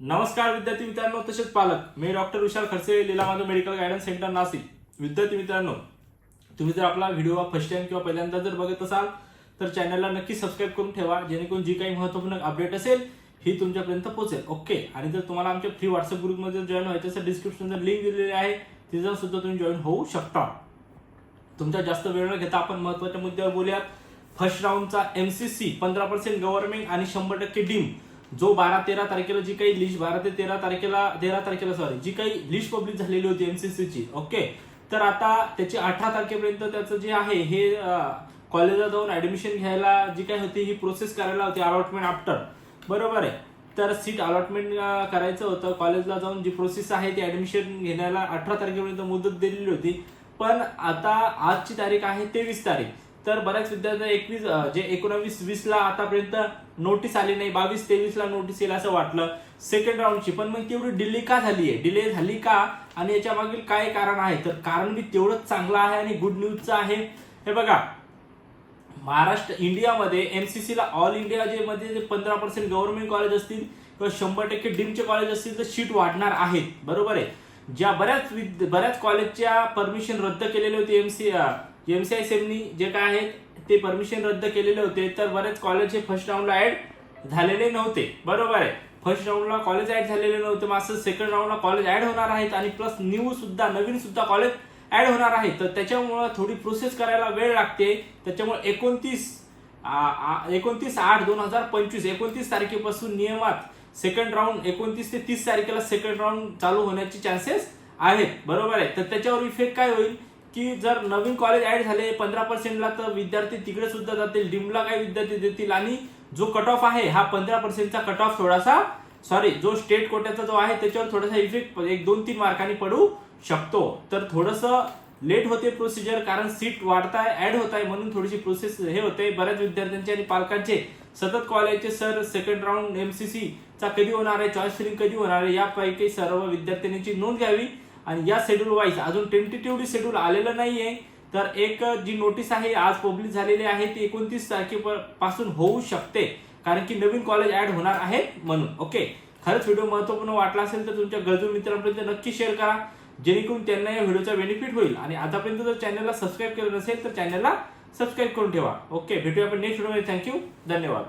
नमस्कार विद्यार्थी मित्रांनो तसेच पालक. मी doctor Vishal Khadse Leelamadhav medical guidance centre Nashik. विद्यार्थी मित्रांनो तुम्ही जर आपला व्हिडिओ फर्स्ट टाइम किंवा पहिल्यांदा जर बघत असाल तर चॅनलला नक्की सबस्क्राईब करून ठेवा जेणेकरून जी काही महत्त्वपूर्ण अपडेट असेल ही तुमच्यापर्यंत पोहोचेल. ओके आणि जर तुम्हाला आमच्या फ्री व्हॉट्सअप ग्रुपमध्ये जॉईन व्हायचं असेल डिस्क्रिप्शन लिंक दिलेली आहे तिथं सुद्धा तुम्ही जॉईन होऊ शकता. तुमचा जास्त वेळ न घेता आपण महत्त्वाच्या मुद्द्यावर बोलूयात. फर्स्ट राऊंडचा एमसीसी पंधरा पर्सेंट गव्हर्नमेंट आणि शंभर टक्के डीम जो बारा तेरा तारखेला जी काही लिस्ट बारा ते तेरा तारखेला तेरा तारखेला सॉरी जी काही लिस्ट पब्लिश झालेली होती एमसीसीची ओके तर आता त्याची अठरा तारखेपर्यंत त्याचं जे आहे हे कॉलेजला जाऊन ऍडमिशन घ्यायला जी काही होती ही प्रोसेस करायला होती अलॉटमेंट आफ्टर बरोबर आहे? तर सीट अलॉटमेंट करायचं होतं. कॉलेजला जाऊन जी प्रोसेस आहे ती ऍडमिशन घेण्याला अठरा तारखेपर्यंत मुदत दिलेली होती. पण आता आजची तारीख आहे तेवीस तारीख. तर बऱ्याच विद्यार्थ्यांना एकवीस जे एकोणावीस वीस ला आतापर्यंत नोटीस आली नाही बावीस तेवीस ला नोटीस येईल असं वाटलं सेकंड राऊंडची पण मग तेवढी डिले का झाली आहे? डिले झाली का? आणि याच्या मागील काय कारण आहे? तर कारण मी तेवढंच चांगलं आहे आणि गुड न्यूजचं आहे. हे बघा महाराष्ट्र इंडियामध्ये एमसीसीला ऑल इंडिया जे मध्ये जे पंधरा पर्सेंट गव्हर्नमेंट कॉलेज असतील किंवा शंभर टक्के डीमचे कॉलेज असतील तर सीट वाढणार आहेत. बरोबर आहे? ज्या बऱ्याच विद्य बऱ्याच कॉलेजच्या परमिशन रद्द केलेले होते एमसी एमसीआयसीएमनी जे काय आहेत ते परमिशन रद्द केलेले होते तर बरेच कॉलेज हे फर्स्ट राऊंडला ऍड झालेले नव्हते. बरोबर आहे. फर्स्ट राऊंडला कॉलेज ऍड झालेले नव्हते मग असं सेकंड राऊंडला कॉलेज ऍड होणार आहेत आणि प्लस न्यू सुद्धा नवीन सुद्धा कॉलेज ऍड होणार आहे तर त्याच्यामुळं थोडी प्रोसेस करायला वेळ लागते. त्याच्यामुळे एकोणतीस एकोणतीस आठ दोन हजार पंचवीस एकोणतीस तारखेपासून नियमात सेकंड राऊंड एकोणतीस ते तीस तारखेला सेकंड राऊंड चालू होण्याचे चान्सेस आहेत. बरोबर आहे. तर त्याच्यावर इफेक्ट काय होईल? की जर नवीन कॉलेज ऍड झाले पंधरा पर्सेंटला तर विद्यार्थी तिकडे सुद्धा जातील डिमला काही विद्यार्थी देतील आणि जो कट ऑफ आहे हा पंधरा पर्सेंटचा कट ऑफ थोडासा सॉरी जो स्टेट कोट्याचा जो आहे त्याच्यावर थोडासा इफेक्ट एक दोन तीन मार्कांनी पडू शकतो. तर थोडंसं लेट होते प्रोसिजर कारण सीट वाढताय ऍड होत आहे म्हणून थोडीशी प्रोसेस हे होते. बऱ्याच विद्यार्थ्यांचे आणि पालकांचे सतत कॉलेजचे सर सेकंड राऊंड एमसीसी चा कधी होणार आहे? चॉईस फिलिंग कधी होणार आहे? यापैकी सर्व विद्यार्थ्यांची नोंद घ्यावी. आणि या शेड्यूल वाईज अजून टेंटेटिव्हली शेड्यूल आलेलं नाहीये. तर एक जी नोटीस आहे आज पब्लिक झालेली आहे ती एकोणतीस तारखेपासून होऊ शकते. कारण की नवीन कॉलेज ऍड होणार आहे म्हणून. ओके खरंच व्हिडिओ महत्त्वपूर्ण वाटला असेल तर तुमच्या गरजू मित्रांपर्यंत नक्की शेअर करा. जेणेकरून त्यांना या व्हिडिओचा बेनिफिट होईल. आणि आतापर्यंत जर चॅनलला सबस्क्राईब केलं नसेल तर चॅनलला सबस्क्राईब करून ठेवा. ओके भेटूया आपण नेक्स्ट व्हिडिओमध्ये थँक्यू धन्यवाद.